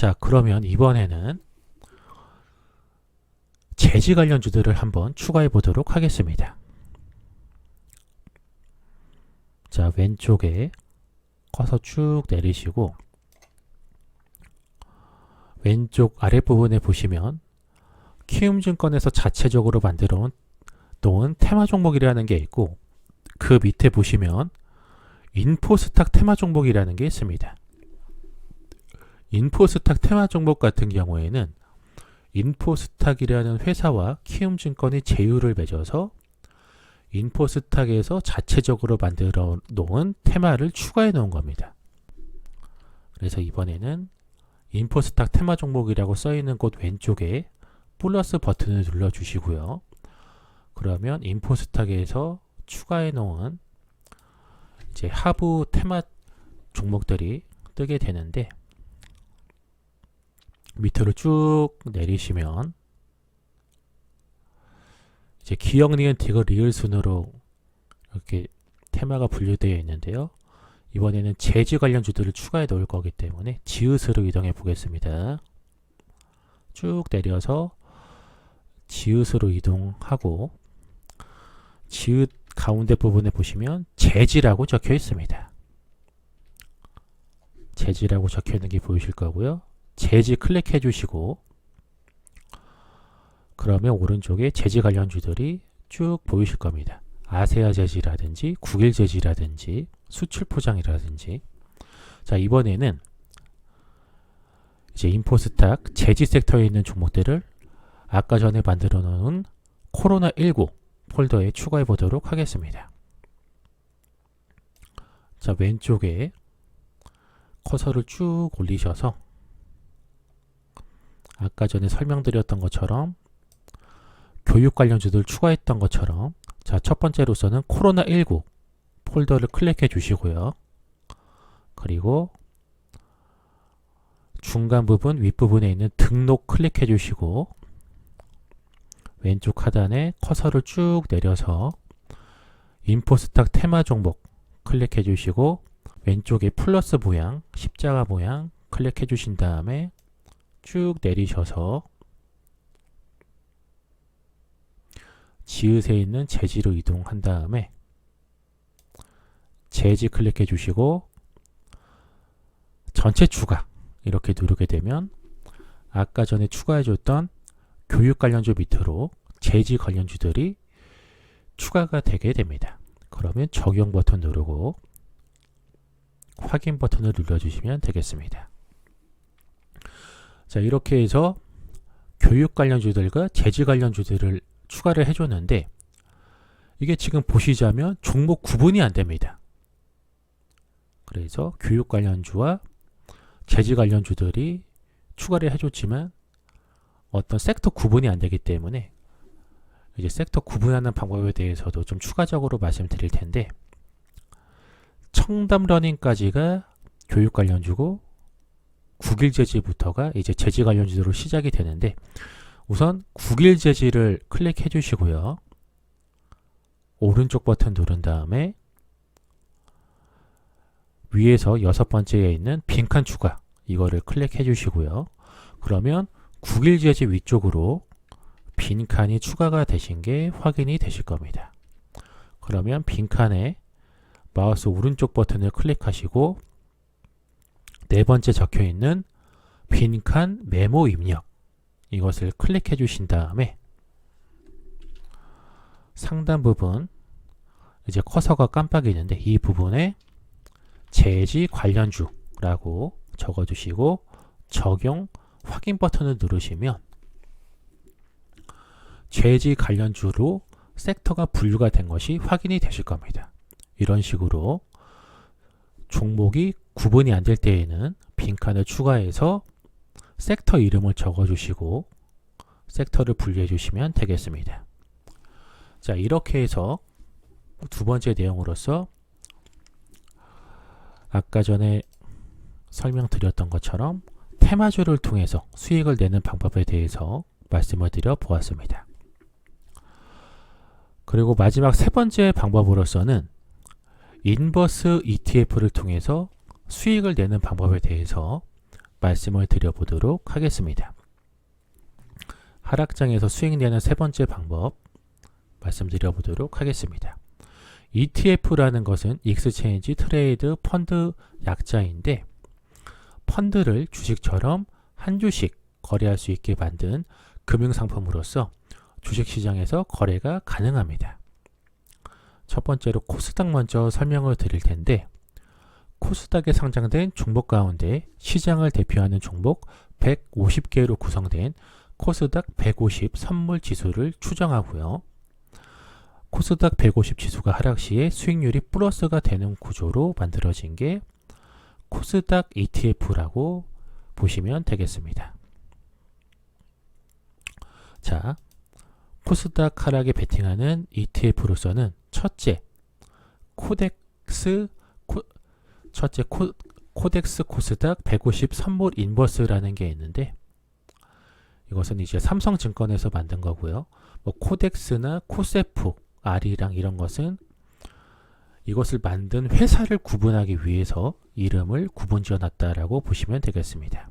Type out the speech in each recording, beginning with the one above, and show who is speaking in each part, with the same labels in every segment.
Speaker 1: 자, 그러면 이번에는 재지 관련주들을 한번 추가해 보도록 하겠습니다. 자, 왼쪽에 커서 쭉 내리시고 왼쪽 아랫부분에 보시면 키움증권에서 자체적으로 만들어 놓은 테마 종목이라는 게 있고 그 밑에 보시면 인포스탁 테마 종목이라는 게 있습니다. 인포스탁 테마 종목 같은 경우에는 인포스탁이라는 회사와 키움증권이 제휴를 맺어서 인포스탁에서 자체적으로 만들어 놓은 테마를 추가해 놓은 겁니다. 그래서 이번에는 인포스탁 테마 종목이라고 써 있는 곳 왼쪽에 플러스 버튼을 눌러 주시고요. 그러면 인포스탁에서 추가해 놓은 이제 하부 테마 종목들이 뜨게 되는데 밑으로 쭉 내리시면 이제 기억 니은 디귿 리을 순으로 이렇게 테마가 분류되어 있는데요. 이번에는 재지 관련 주들을 추가해 놓을 거기 때문에 지읒으로 이동해 보겠습니다. 쭉 내려서 지읒으로 이동하고 지읒 가운데 부분에 보시면 재지라고 적혀 있습니다. 재지라고 적혀 있는 게 보이실 거고요. 재지 클릭해 주시고 그러면 오른쪽에 재지 관련주들이 쭉 보이실 겁니다. 아세아 재지라든지 국일 재지라든지 수출 포장이라든지 자 이번에는 이제 인포스탁 재지 섹터에 있는 종목들을 아까 전에 만들어 놓은 코로나19 폴더에 추가해 보도록 하겠습니다. 자 왼쪽에 커서를 쭉 올리셔서 아까 전에 설명드렸던 것처럼 교육 관련주들 추가했던 것처럼 자, 첫 번째로서는 코로나19 폴더를 클릭해 주시고요. 그리고 중간 부분, 윗부분에 있는 등록 클릭해 주시고 왼쪽 하단에 커서를 쭉 내려서 인포스탁 테마 종목 클릭해 주시고 왼쪽에 플러스 모양, 십자가 모양 클릭해 주신 다음에 쭉 내리셔서 지읒에 있는 재지로 이동한 다음에 재지 클릭해 주시고 전체 추가 이렇게 누르게 되면 아까 전에 추가해 줬던 교육 관련주 밑으로 재지 관련주들이 추가가 되게 됩니다. 그러면 적용 버튼 누르고 확인 버튼을 눌러주시면 되겠습니다. 자 이렇게 해서 교육 관련 주들과 재지 관련 주들을 추가를 해줬는데 이게 지금 보시자면 종목 구분이 안 됩니다. 그래서 교육 관련주와 재지 관련주들이 추가를 해줬지만 어떤 섹터 구분이 안 되기 때문에 이제 섹터 구분하는 방법에 대해서도 좀 추가적으로 말씀드릴 텐데 청담 러닝까지가 교육 관련주고 국일 재지부터가 이제 재지 관련주로 시작이 되는데 우선 국일 재지를 클릭해 주시고요. 오른쪽 버튼 누른 다음에 위에서 여섯 번째에 있는 빈칸 추가 이거를 클릭해 주시고요. 그러면 국일 재지 위쪽으로 빈칸이 추가가 되신 게 확인이 되실 겁니다. 그러면 빈칸에 마우스 오른쪽 버튼을 클릭하시고 네 번째 적혀 있는 빈칸 메모 입력 이것을 클릭해 주신 다음에 상단 부분 이제 커서가 깜빡이는데 이 부분에 재지 관련주라고 적어 주시고 적용 확인 버튼을 누르시면 재지 관련주로 섹터가 분류가 된 것이 확인이 되실 겁니다. 이런 식으로 종목이 구분이 안 될 때에는 빈칸을 추가해서 섹터 이름을 적어 주시고 섹터를 분리해 주시면 되겠습니다. 자, 이렇게 해서 두 번째 내용으로서 아까 전에 설명드렸던 것처럼 테마주를 통해서 수익을 내는 방법에 대해서 말씀을 드려 보았습니다. 그리고 마지막 세 번째 방법으로서는 인버스 ETF를 통해서 수익을 내는 방법에 대해서 말씀을 드려보도록 하겠습니다. 하락장에서 수익 내는 세 번째 방법 말씀드려보도록 하겠습니다. ETF라는 것은 익스체인지 트레이드 펀드 약자인데 펀드를 주식처럼 한 주씩 거래할 수 있게 만든 금융상품으로서 주식시장에서 거래가 가능합니다. 첫 번째로 코스닥 먼저 설명을 드릴 텐데 코스닥에 상장된 종목 가운데 시장을 대표하는 종목 150개로 구성된 코스닥 150 선물 지수를 추정하고요. 코스닥 150 지수가 하락 시에 수익률이 플러스가 되는 구조로 만들어진 게 코스닥 ETF라고 보시면 되겠습니다. 자, 코스닥 하락에 베팅하는 ETF로서는 첫째, 코덱스 코, 첫째 코, 코덱스 코스닥 150 선물 인버스라는 게 있는데 이것은 이제 삼성증권에서 만든 거고요. 뭐 코덱스나 코세프, 아리랑 이런 것은 이것을 만든 회사를 구분하기 위해서 이름을 구분 지어놨다라고 보시면 되겠습니다.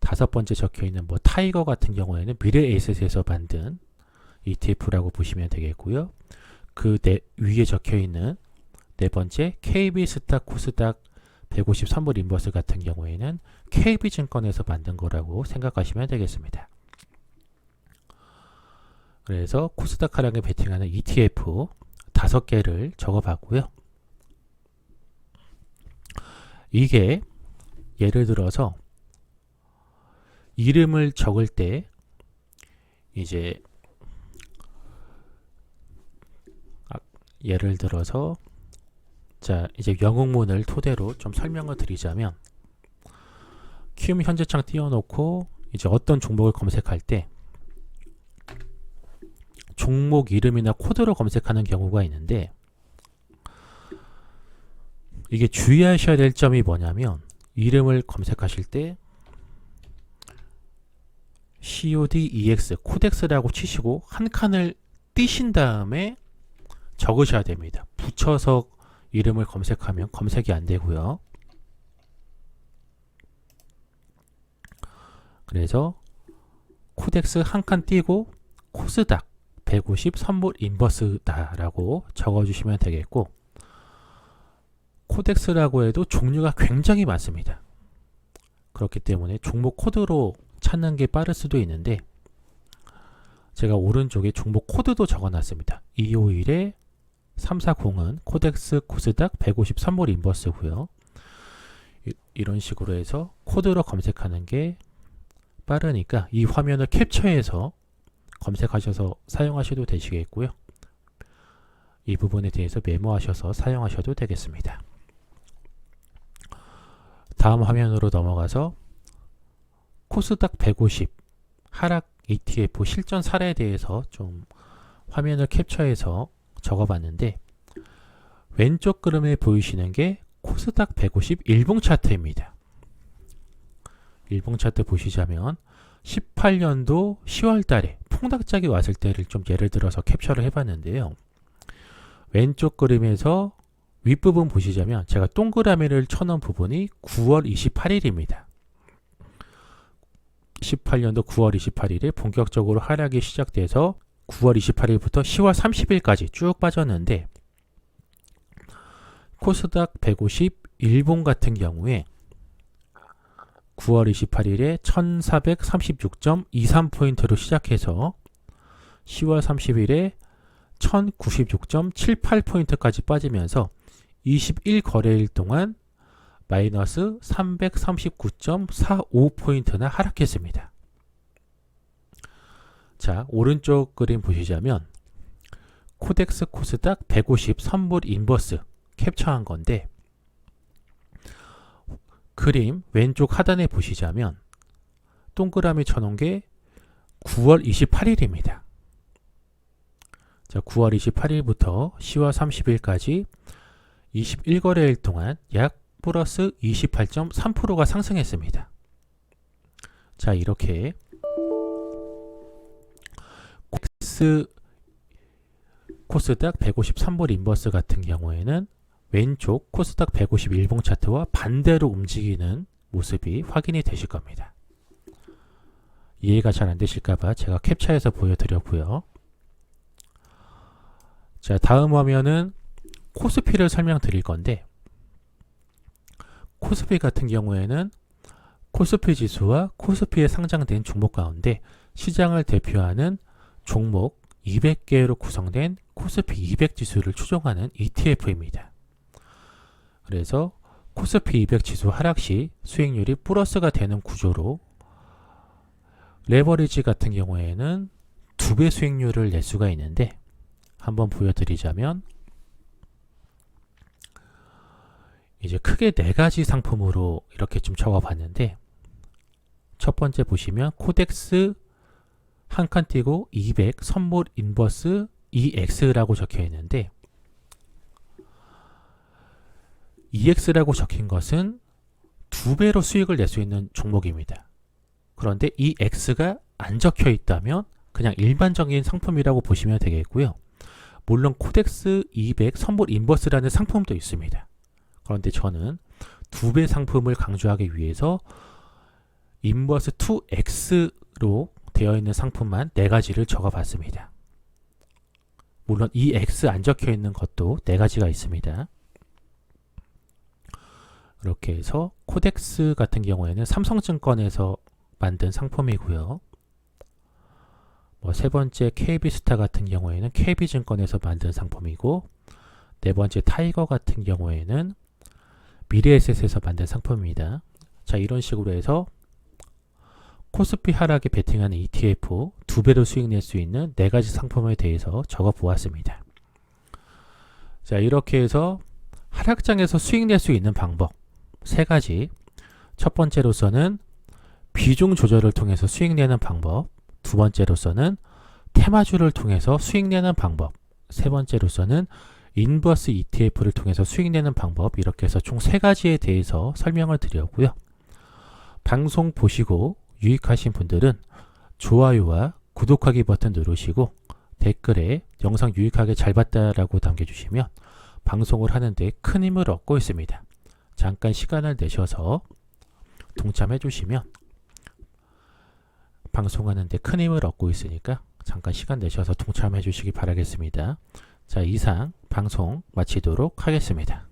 Speaker 1: 다섯 번째 적혀 있는 뭐 타이거 같은 경우에는 미래에셋에서 만든 ETF라고 보시면 되겠고요. 그 네, 위에 적혀 있는 네 번째 KB스타 코스닥 150 선물 인버스 같은 경우에는 KB증권에서 만든 거라고 생각하시면 되겠습니다. 그래서 코스닥 하락에 베팅하는 ETF 다섯 개를 적어봤고요. 이게 예를 들어서 이름을 적을 때 이제 아, 예를 들어서 자 이제 영웅문을 토대로 좀 설명을 드리자면 키움 현재창 띄워놓고 이제 어떤 종목을 검색할 때 종목 이름이나 코드로 검색하는 경우가 있는데 이게 주의하셔야 될 점이 뭐냐면 이름을 검색하실 때 CODEX 코덱스라고 치시고 한 칸을 띄신 다음에 적으셔야 됩니다. 붙여서 이름을 검색하면 검색이 안 되고요. 그래서 코덱스 한 칸 띄고 코스닥 150 선물 인버스다라고 적어주시면 되겠고 코덱스라고 해도 종류가 굉장히 많습니다. 그렇기 때문에 종목 코드로 찾는 게 빠를 수도 있는데 제가 오른쪽에 종목 코드도 적어놨습니다. 251에 340은 코덱스 코스닥 150 선물 인버스고요. 이, 런 식으로 해서 코드로 검색하는 게 빠르니까 이 화면을 캡처해서 검색하셔서 사용하셔도 되시겠고요. 이 부분에 대해서 메모하셔서 사용하셔도 되겠습니다. 다음 화면으로 넘어가서 코스닥 150 하락 ETF 실전 사례에 대해서 좀 화면을 캡처해서 적어봤는데 왼쪽 그림에 보이시는 게 코스닥 150 일봉 차트입니다. 일봉 차트 보시자면 18년도 10월 달에 폭락작이 왔을 때를 좀 예를 들어서 캡처를 해봤는데요. 왼쪽 그림에서 윗부분 보시자면 제가 동그라미를 쳐놓은 부분이 9월 28일입니다. 18년도 9월 28일에 본격적으로 하락이 시작돼서 9월 28일부터 10월 30일까지 쭉 빠졌는데 코스닥 150 일본 같은 경우에 9월 28일에 1436.23포인트로 시작해서 10월 30일에 1096.78포인트까지 빠지면서 21거래일 동안 마이너스 339.45포인트나 하락했습니다. 자, 오른쪽 그림 보시자면 코덱스 코스닥 150 선물 인버스 캡처한 건데 그림 왼쪽 하단에 보시자면 동그라미 쳐놓은 게 9월 28일입니다. 자, 9월 28일부터 10월 30일까지 21거래일 동안 약 플러스 28.3%가 상승했습니다. 자, 이렇게 코스 코스닥 153볼 인버스 같은 경우에는 왼쪽 코스닥 150 일봉 차트와 반대로 움직이는 모습이 확인이 되실 겁니다. 이해가 잘 안 되실까봐 제가 캡처해서 보여드렸고요. 자, 다음 화면은 코스피를 설명드릴 건데 코스피 같은 경우에는 코스피 지수와 코스피에 상장된 종목 가운데 시장을 대표하는 종목 200개로 구성된 코스피 200 지수를 추종하는 ETF입니다. 그래서 코스피 200 지수 하락 시 수익률이 플러스가 되는 구조로 레버리지 같은 경우에는 두 배 수익률을 낼 수가 있는데 한번 보여드리자면 이제 크게 네 가지 상품으로 이렇게 좀 적어봤는데 첫 번째 보시면 코덱스 한 칸 띄고 200 선물 인버스 EX라고 적혀 있는데 EX라고 적힌 것은 두 배로 수익을 낼 수 있는 종목입니다. 그런데 이 X가 안 적혀 있다면 그냥 일반적인 상품이라고 보시면 되겠고요. 물론 코덱스 200 선물 인버스라는 상품도 있습니다. 그런데 저는 두 배 상품을 강조하기 위해서 인버스 2X로 되어 있는 상품만 네 가지를 적어 봤습니다. 물론 이 X 안 적혀 있는 것도 네 가지가 있습니다. 이렇게 해서 코덱스 같은 경우에는 삼성증권에서 만든 상품이고요. 뭐 세 번째 KB스타 같은 경우에는 KB증권에서 만든 상품이고 네 번째 타이거 같은 경우에는 미래에셋에서 만든 상품입니다. 자 이런 식으로 해서 코스피 하락에 베팅하는 ETF 두 배로 수익 낼 수 있는 네 가지 상품에 대해서 적어 보았습니다. 자 이렇게 해서 하락장에서 수익 낼 수 있는 방법 세 가지 첫 번째로서는 비중 조절을 통해서 수익 내는 방법 두 번째로서는 테마주를 통해서 수익 내는 방법 세 번째로서는 인버스 ETF를 통해서 수익 내는 방법 이렇게 해서 총 세 가지에 대해서 설명을 드렸고요. 방송 보시고 유익하신 분들은 좋아요와 구독하기 버튼 누르시고 댓글에 영상 유익하게 잘 봤다라고 남겨주시면 방송을 하는데 큰 힘을 얻고 있습니다. 잠깐 시간을 내셔서 동참해 주시면 방송하는데 큰 힘을 얻고 있으니까 잠깐 시간 내셔서 동참해 주시기 바라겠습니다. 자, 이상 방송 마치도록 하겠습니다.